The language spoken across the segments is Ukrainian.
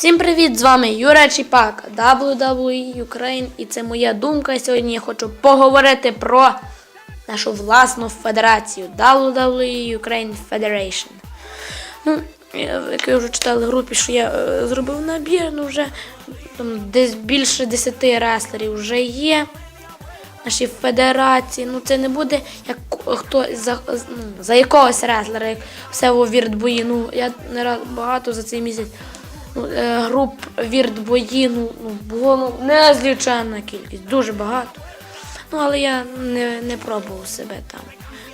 Всім привіт! З вами Юра Чіпак, WWE Ukraine, і це моя думка. Сьогодні я хочу поговорити про нашу власну федерацію WWE Ukraine Federation. Ну, як ви вже читали в групі, що я е, зробив набір, ну вже там, десь більше 10 реслерів вже є. в Нашій федерації, ну це не буде як хто за, ну, за якогось реслера, як все у віртбої. Ну я не раз багато за цей місяць груп віртбої, ну, ну було ну, незліченна кількість, дуже багато. Ну, але я не, не пробував себе там.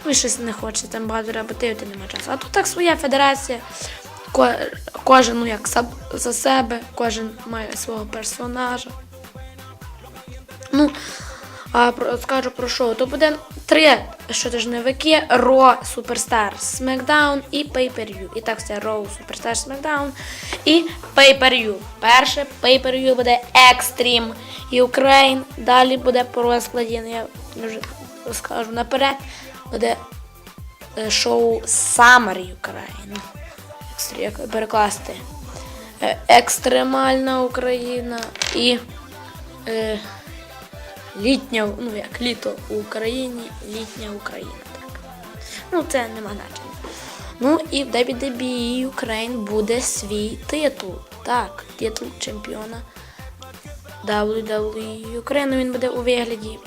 Ну щось не хочеться, там багато репетивити немає часу. А тут так своя федерація. Ко, кожен ну, як сам за себе, кожен має свого персонажа. Ну, а про, скажу про шоу. То буде три щотижневики Raw, Superstar, SmackDown і Pay-Per-View. І так все Raw, Superstar, SmackDown і Pay-Per-View. Перше Pay-Per-View буде Extreme Ukraine. Далі буде по розкладі, ну, я вже скажу наперед, буде е, шоу Summer Ukraine. Як перекласти. Е, Екстремальна Україна і. Е, Літня, ну як літо у Україні, літня Україна. Так. Ну, це нема значення. Ну і в WWE Ukraine буде свій титул. Так, титул чемпіона WWE Ukraine. Ну, Він буде у вигляді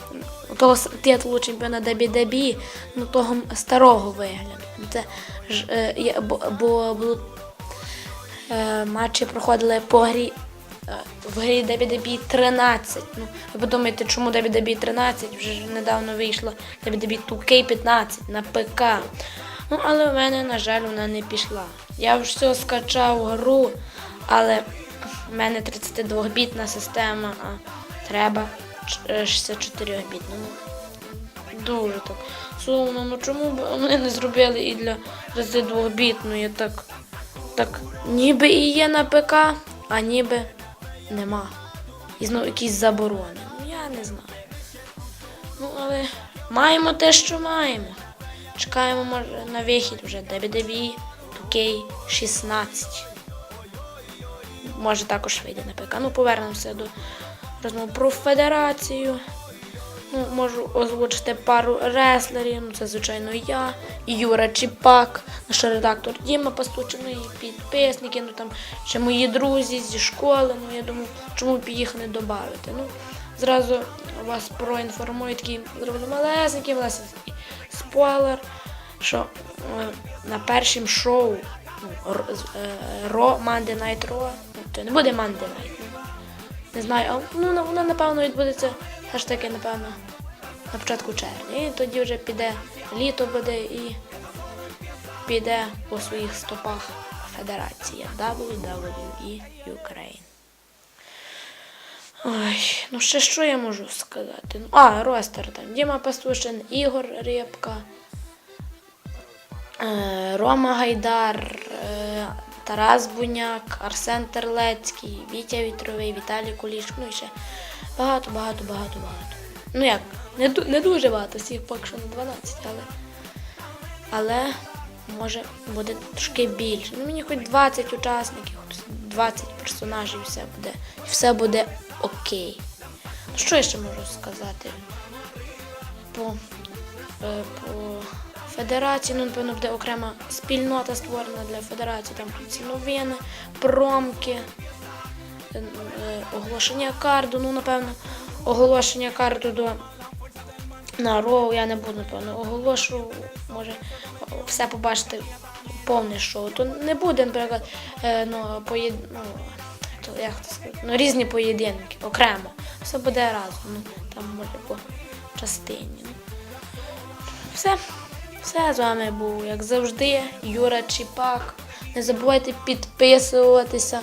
ну, того титулу чемпіона WWE, ну того старого вигляду. Це ж, е, є- бо, бо е, матчі проходили по грі в грі WWE 13. Ну, ви подумаєте, чому WWE 13? Вже недавно вийшло WWE 2K15 на ПК. Ну, але в мене, на жаль, вона не пішла. Я все скачав гру, але в мене 32-бітна система, а треба 64-бітну. Ну, дуже так. Сумно, ну чому б вони не зробили і для 32-бітної так. Так, ніби і є на ПК, а ніби нема. І знову якісь заборони. Ну я не знаю. Ну, але маємо те, що маємо. Чекаємо на вихід вже DBDB 2K16. Може також вийде на ПК. Ну, повернемося до розмов про федерацію. Можу озвучити пару реслерів. Це, звичайно, я, Юра Чіпак, наш редактор Діма Пастучин, ну, підписники, ну там ще мої друзі зі школи. Ну, я думаю, чому б їх не додати. Ну, зразу вас проінформую такий зроблю малесенький, малесенький спойлер, що е, на першому шоу ну, е, Monday Night Raw, ну, це не буде Monday Night, ну, не знаю, а ну, воно напевно відбудеться все ж таки, напевно, на початку червня. І тоді вже піде літо буде і піде по своїх стопах федерація WWE Ukraine. Ой, ну ще що я можу сказати? Ну, а, ростер там. Діма Пастушин, Ігор Рєпка, е, Рома Гайдар, е, Тарас Буняк, Арсен Терлецький, Вітя Вітровий, Віталій Кулішко, ну і ще багато, багато, багато, багато. Ну як, не, не дуже багато, всіх поки що на 12, але. Але може буде трошки більше. Ну мені хоч 20 учасників, 20 персонажів, все буде, все буде окей. Ну, що я ще можу сказати? По, е, по федерації, ну, напевно, буде окрема спільнота створена для федерації, там ці новини, промки, е, е, оголошення карду, ну, напевно, оголошення карду до на Роу я не буду, напевно, оголошу, може все побачити повне шоу. То не буде, наприклад, е, ну, поєд... ну, то, як це сказати, ну, різні поєдинки, окремо. Все буде разом. Ну, там може по частині. Все. Все з вами був, як завжди, Юра Чіпак. Не забувайте підписуватися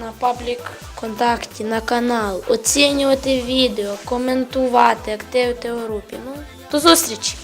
на паблік контакті, на канал, оцінювати відео, коментувати, активити у групі. Ну, до зустрічі!